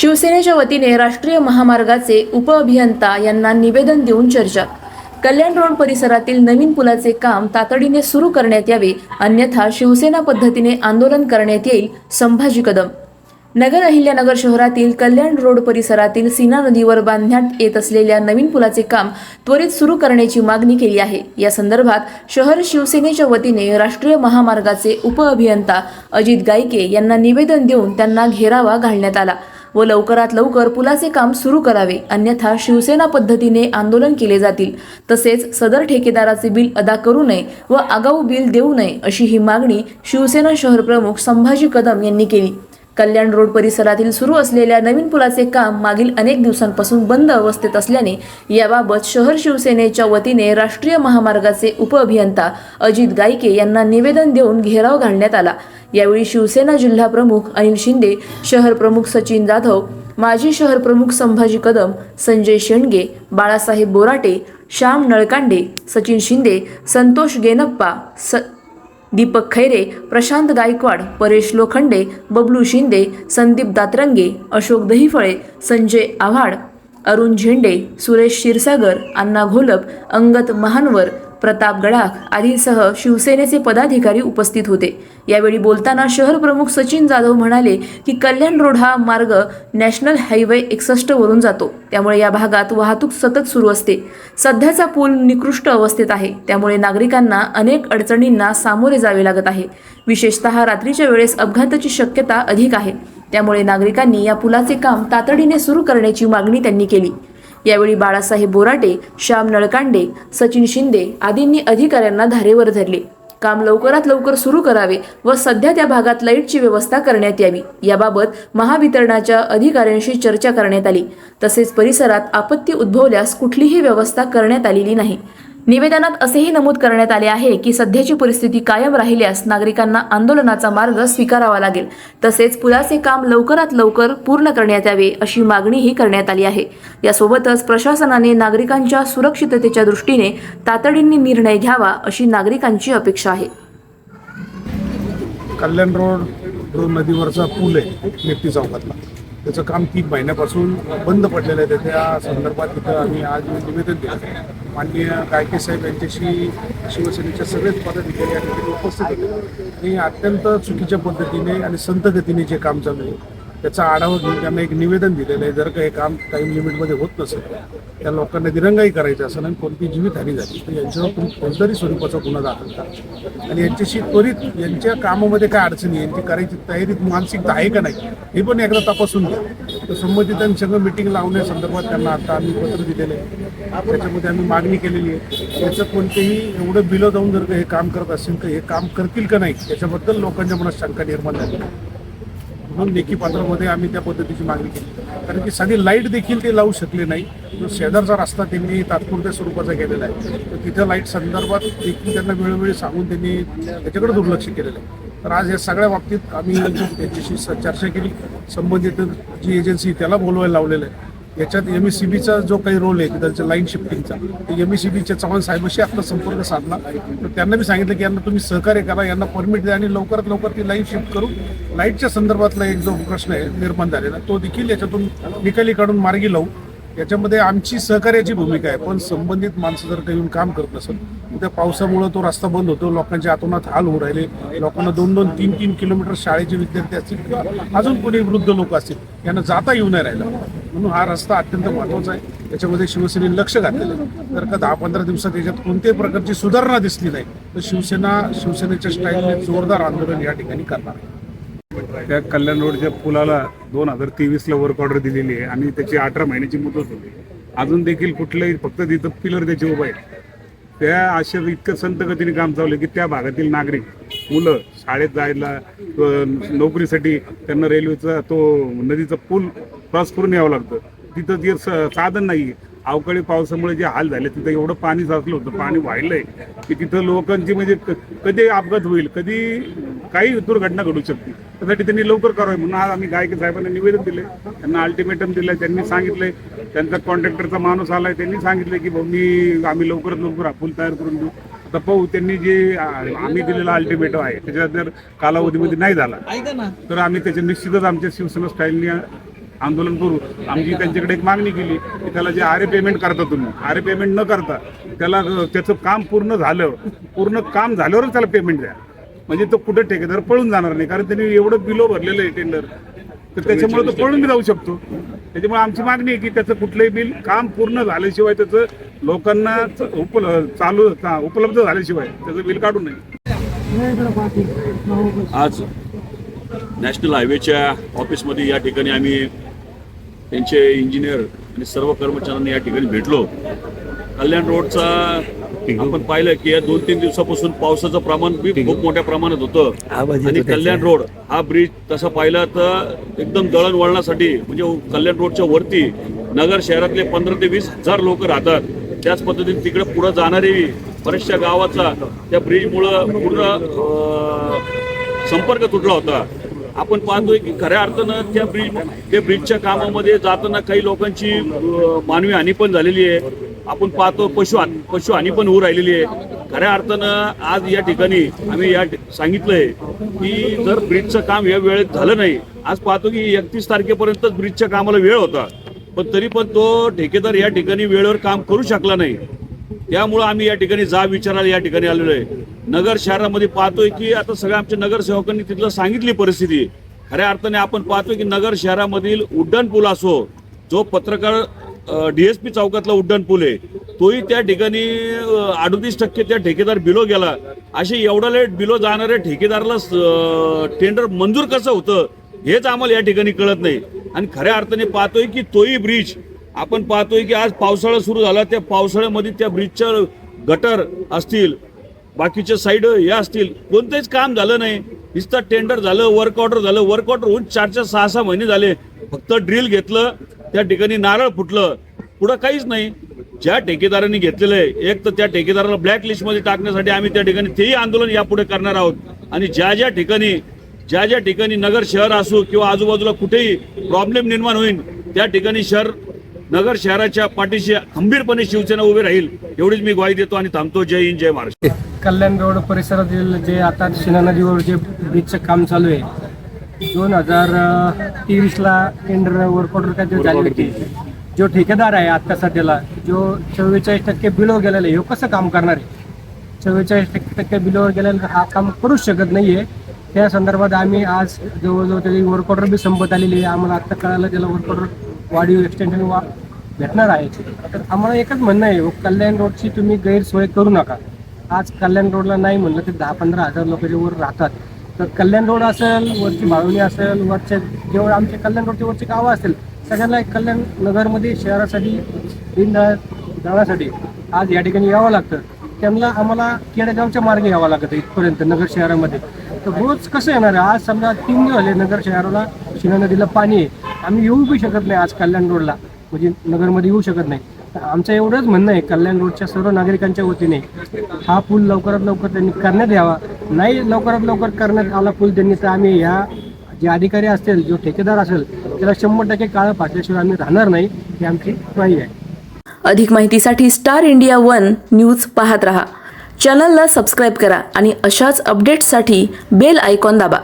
शिवसेनेच्या वतीने राष्ट्रीय महामार्गाचे उपअभियंता यांना निवेदन देऊन चर्चा. कल्याण रोड परिसरातील नवीन पुलाचे काम तातडीने सुरू करण्यात यावे अन्यथा शिवसेना पद्धतीने आंदोलन करण्यात येईल संभाजी कदम. नगर अहिल्यानगर शहरातील कल्याण रोड परिसरातील सीना नदीवर बांधण्यात येत असलेल्या नवीन पुलाचे काम त्वरित सुरू करण्याची मागणी केली आहे. या संदर्भात शहर शिवसेनेच्या वतीने राष्ट्रीय महामार्गाचे उपअभियंता अजित गायके यांना निवेदन देऊन त्यांना घेरावा घालण्यात आला. व लवकरात लवकर पुलाचे काम सुरू करावे. अन्यथा शिवसेना पद्धतीने आंदोलन केले जातील. तसेच सदर ठेकेदाराचे बिल अदा करू नये व आगाऊ बिल देऊ नये अशी ही मागणी शिवसेना शहर प्रमुख संभाजी कदम यांनी केली. कल्याण रोड परिसरातील सुरू असलेल्या नवीन पुलाचे काम मागील अनेक दिवसांपासून बंद अवस्थेत असल्याने याबाबत शहर शिवसेनेच्या वतीने राष्ट्रीय महामार्गाचे उपअभियंता अजित गायके यांना निवेदन देऊन घेराव घालण्यात आला. यावेळी शिवसेना जिल्हा प्रमुख अनिल शिंदे शहर प्रमुख सचिन जाधव माजी शहर प्रमुख संभाजी कदम संजय शेंडगे बाळासाहेब बोराटे श्याम नळकांडे सचिन शिंदे संतोष गेनप्पा स दीपक खैरे प्रशांत गायकवाड परेश लोखंडे बबलू शिंदे संदीप दातरंगे अशोक दहिफळे संजय आव्हाड अरुण झेंडे सुरेश क्षीरसागर अण्णा घोलप अंगत महानवर प्रताप गडाख आदींसह शिवसेनेचे पदाधिकारी उपस्थित होते. यावेळी बोलताना शहर प्रमुख सचिन जाधव म्हणाले की कल्याण रोड हा मार्ग नॅशनल हायवे एकसष्ट वरून जातो. त्यामुळे या भागात वाहतूक सतत सुरू असते. सध्याचा पूल निकृष्ट अवस्थेत आहे. त्यामुळे नागरिकांना अनेक अडचणींना सामोरे जावे लागत आहे. विशेषतः रात्रीच्या वेळेस अपघाताची शक्यता अधिक आहे. त्यामुळे नागरिकांनी या पुलाचे काम तातडीने सुरू करण्याची मागणी त्यांनी केली. यावेळी बाळासाहेब बोराटे श्याम नळकांडे सचिन शिंदे आदींनी अधिकाऱ्यांना धारेवर धरले. काम लवकरात लवकर सुरू करावे व सध्या त्या भागात लाईटची व्यवस्था करण्यात यावी. याबाबत महावितरणाच्या अधिकाऱ्यांशी चर्चा करण्यात आली. तसेच परिसरात आपत्ती उद्भवल्यास कुठलीही व्यवस्था करण्यात आलेली नाही. निवेदनात असेही नमूद करण्यात आले आहे की सध्याची परिस्थिती कायम राहिल्यास नागरिकांना आंदोलनाचा मार्ग स्वीकारावा लागेल. तसेच पुलाचे काम लवकरात लवकर पूर्ण करण्यात यावे अशी मागणीही करण्यात आली आहे. यासोबतच प्रशासनाने नागरिकांच्या सुरक्षिततेच्या दृष्टीने तातडीने निर्णय घ्यावा अशी नागरिकांची अपेक्षा आहे. कल्याण रोड नदीवरचा पूल आहे चौकातला. त्याचं काम तीन महिन्यापासून बंद पडलेलं आहे. त्या संदर्भात तिथं आम्ही आज निवेदन दिलं माननीय गायके साहेब यांच्याशी शिवसेनेच्या सगळेच पदाधिकारी आणि ठिकाणी उपस्थित होते. आणि अत्यंत चुकीच्या पद्धतीने आणि संत गतीने जे काम चालू आहे त्याचा आढावा घेऊन त्यांना एक निवेदन दिलेलं आहे. जर का हे काम टाईम लिमिटमध्ये होत नसेल त्या लोकांना दिरंगाई करायची असेल आणि कोणती जीवितहानी झाली तर यांच्यावर तुम्ही कोणत्याही स्वरूपाचा गुन्हा दाखल करा. आणि यांच्याशी त्वरित यांच्या कामामध्ये काय अडचणी आहे, यांची करायची तयारी मानसिकता आहे का नाही हे पण एकदा तपासून घ्या. तर संबंधितांसंग मिटिंग लावण्यासंदर्भात त्यांना आता आम्ही पत्र दिलेलं आहे. त्याच्यामध्ये आम्ही मागणी केलेली आहे. याचं कोणतेही एवढं बिलं जाऊन जर का हे काम करत असेल तर हे काम करतील का नाही त्याच्याबद्दल लोकांच्या मनात शंका निर्माण झाली. म्हणून लेखी पात्रामध्ये आम्ही त्या पद्धतीची मागणी केली. कारण की साधी लाइट देखील ते लावू शकले नाही. जो शेजारचा रस्ता त्यांनी तात्पुरत्या स्वरूपाचा केलेला आहे तर तिथं लाइट संदर्भात देखील त्यांना वेळोवेळी सांगून त्यांनी त्याच्याकडे दुर्लक्ष केलेलं आहे. तर आज या सगळ्या बाबतीत आम्ही त्यांच्याशी चर्चा केली. संबंधित जी एजन्सी त्याला बोलवायला लावलेलं आहे याच्यात एम एस सी बीचा जो काही रोल आहे त्यांच्या लाईन शिफ्टिंगचा ते एम एस सी बीच्या चव्हाण साहेबाशी आपला संपर्क साधला. तर त्यांना मी सांगितलं की यांना तुम्ही सहकार्य करा यांना परमिट द्या आणि लवकरात लवकर ती लाईन शिफ्ट करून लाईटच्या संदर्भातला एक जो प्रश्न आहे निर्माण झालेला तो देखील याच्यातून निकाली काढून मार्गी लावू. याच्यामध्ये आमची सहकार्याची भूमिका आहे पण संबंधित माणसं जर काही येऊन काम करत नसेल त्या पावसामुळं तो रस्ता बंद होतो. लोकांच्या आतोनात हाल होऊ राहिले. लोकांना दोन दोन तीन तीन किलोमीटर शाळेचे विद्यार्थी असतील किंवा अजून कोणी वृद्ध लोक असतील यांना जाता येऊ नाही राहिला. म्हणून हा रस्ता अत्यंत महत्त्वाचा आहे. याच्यामध्ये शिवसेनेने लक्ष घातलेलं आहे. जर का दहा पंधरा दिवसात याच्यात कोणत्याही प्रकारची सुधारणा दिसली नाही तर शिवसेना शिवसेनेच्या स्टाईलने जोरदार आंदोलन या ठिकाणी करणार. आहे त्या कल्याण रोडच्या पुलाला दोन हजार तेवीसला वर्क ऑर्डर दिलेली आहे आणि त्याची अठरा महिन्याची मुदत होती. अजून देखील कुठलंही फक्त तिथं पिलर त्याचे उभं आहे त्या अशा इतकं संत गतीने काम चालू आहे की त्या भागातील नागरिक मुलं शाळेत जायला नोकरीसाठी त्यांना रेल्वेचा तो नदीचा पूल क्रॉस करून यावं लागतं. तिथं जे स- साधन नाही अवकाळी पावसामुळे जे हाल झाले तिथं एवढं पाणी साचलं होतं पाणी वाहिलंय की तिथं लोकांची म्हणजे क- कधी अपघात होईल कधी काही दुर्घटना घडू शकते. त्यासाठी त्यांनी लवकर करावे म्हणून आज आम्ही गायके साहेबांना निवेदन दिले त्यांना अल्टिमेटम दिलं त्यांनी सांगितलंय. त्यांचा कॉन्ट्रॅक्टरचा माणूस आलाय त्यांनी सांगितलं की भाऊ मी आम्ही लवकरात लवकर हा पूल तयार करून देऊ. आता पाहू त्यांनी जे आम्ही दिलेला अल्टिमेटम आहे त्याच्यात जर कालावधीमध्ये नाही झाला तर आम्ही त्याचे निश्चितच आमच्या शिवसेना स्टाईलने आंदोलन करू. आमची त्यांच्याकडे एक मागणी केली की त्याला जे आरे पेमेंट करता तुम्ही आरे पेमेंट न करता त्याला त्याचं काम पूर्ण झालं पूर्ण काम झाल्यावरच त्याला पेमेंट द्या. म्हणजे तो कुठे ठेकेदार पळून जाणार नाही कारण त्यांनी एवढं बिलो भरलेलं आहे टेंडर तर त्याच्यामुळे तो पळून जाऊ शकतो. त्याच्यामुळे आमची मागणी आहे की त्याचं कुठलंही बिल काम पूर्ण झाल्याशिवाय त्याचं लोकांना उपल चालू उपलब्ध झाल्याशिवाय त्याचं बिल काढू नये. आज नॅशनल हायवेच्या ऑफिसमध्ये या ठिकाणी आम्ही त्यांचे इंजिनियर आणि सर्व कर्मचाऱ्यांना या ठिकाणी भेटलो. कल्याण रोडचा आपण पाहिलं की या दोन तीन दिवसापासून पावसाचं प्रमाण बी खूप मोठ्या प्रमाणात होतं. आणि कल्याण रोड हा ब्रिज तसा पाहिला तर एकदम दळणवळणासाठी म्हणजे कल्याण रोडच्या वरती नगर शहरातले पंधरा ते वीस हजार लोक राहतात. त्याच पद्धतीने तिकडे पुढे जाणारी बऱ्याचशा गावाचा त्या ब्रिजमुळं पूर्ण संपर्क तुटला होता. आपण पाहतोय की खऱ्या अर्थानं त्या ब्रिज त्या ब्रिजच्या कामामध्ये जाताना काही लोकांची मानवी हानी पण झालेली आहे. आपण पाहतो पशु पशु हानी पण होऊ राहिलेली आहे. खऱ्या अर्थानं आज या ठिकाणी आम्ही या सांगितलंय की जर ब्रिजचं काम या वेळेत झालं नाही आज पाहतो की एकतीस तारखेपर्यंतच ब्रिजच्या कामाला वेळ होता. पण तरी पण तो ठेकेदार या ठिकाणी वेळेवर काम करू शकला नाही. त्यामुळं आम्ही या ठिकाणी जा विचारायला या ठिकाणी आलेलो आहे. नगर शहरामध्ये पाहतोय की आता सगळ्या आमच्या नगरसेवकांनी तिथलं सांगितली परिस्थिती. खऱ्या अर्थाने आपण पाहतोय की नगर शहरामधील उड्डाणपूल असो जो पत्रकार डीएसपी चौकातला उड्डाण पूल आहे. तोही त्या ठिकाणी अडतीस टक्के त्या ठेकेदार बिलो गेला. असे एवढा लेट बिलो जाणाऱ्या ठेकेदाराला टेंडर मंजूर कसं होतं हेच आम्हाला या ठिकाणी कळत नाही. आणि खऱ्या अर्थाने पाहतोय की तोही ब्रिज आपण पाहतोय की आज पावसाळा सुरू झाला त्या पावसाळ्यामध्ये त्या ब्रिजच्या गटर असतील बाकीच्या साईड या असतील कोणतेच काम झालं नाही. नुसतं टेंडर झालं वर्क ऑर्डर झालं वर्क ऑर्डर होऊन चार चार सहा सहा महिने झाले. फक्त ड्रिल घेतलं त्या ठिकाणी नारळ फुटलं. पुढं काहीच नाही. ज्या ठेकेदारांनी घेतलेलं आहे एक तर त्या ठेकेदाराला ब्लॅक लिस्टमध्ये टाकण्यासाठी आम्ही त्या ठिकाणी तेही आंदोलन यापुढे करणार आहोत. आणि ज्या ज्या ठिकाणी ज्या ज्या ठिकाणी नगर शहर असो किंवा आजूबाजूला कुठेही प्रॉब्लेम निर्माण होईल त्या ठिकाणी शहर नगर शहराच्या पाठीशी खंबीरपणे शिवसेना उभी राहील एवढीच मी ग्वाही देतो आणि थांबतो. जय हिंद जय महाराष्ट्र. कल्याण रोड परिसरातील जे आता शिना नदीवर जे ब्रिजचं काम चालू आहे दोन हजार तेवीसला टेंडर वर्क ऑर्डर काहीतरी झाली होती. जो ठेकेदार आहे आता सध्याला जो चव्वेचाळीस टक्के बिलो गेलेला आहे ह्यो कसं काम करणार आहे? चव्वेचाळीस टक्के टक्के बिलोवर गेल्यानंतर हा काम करूच शकत नाही आहे त्या संदर्भात आम्ही आज जवळजवळ त्याची वर्क ऑर्डर बी संपत आलेली आहे. आम्हाला आत्ता कळालं त्याला वर्क ऑर्डर वाढीव एक्सटेन्शन वा भेटणार आहे. तर आम्हाला एकच म्हणणं आहे हो, कल्याण रोडची तुम्ही गैरसोय करू नका. आज कल्याण रोडला नाही म्हणलं तर दहा पंधरा हजार लोक जे वर राहतात. तर कल्याण रोड असेल वरची बाळवणी असेल वरच्या जेवढं आमचे कल्याण रोडचे वरची गावं असतील सगळ्यांना एक कल्याण नगरमध्ये शहरासाठी दिन जाण्यासाठी आज या ठिकाणी यावं लागतं. त्यांना आम्हाला केडेगावच्या मार्गे यावं लागतं इथपर्यंत नगर शहरामध्ये. तर रोज कसं येणार आहे? आज समजा तीन दिवस झाले नगर शहराला शिना नदीला पाणी आहे. आम्ही येऊ बी शकत नाही आज कल्याण रोडला. म्हणजे नगरमध्ये येऊ शकत नाही. तर आमचं एवढंच म्हणणं आहे कल्याण रोडच्या सर्व नागरिकांच्या वतीने हा पूल लवकरात लवकर त्यांनी करण्यात यावा. नाही लवकरात लवकर करण्यात आला पूल त्यांनी तर आम्ही या जे अधिकारी असतील जो ठेकेदार असेल त्याला शंभर टक्के काळं फाटल्याशिवाय आम्ही राहणार नाही ही आमची ग्वाही आहे. अधिक माहितीसाठी स्टार इंडिया वन न्यूज पाहत रहा. चॅनलला सबस्क्राईब करा आणि अशाच अपडेट्ससाठी बेल आयकॉन दाबा.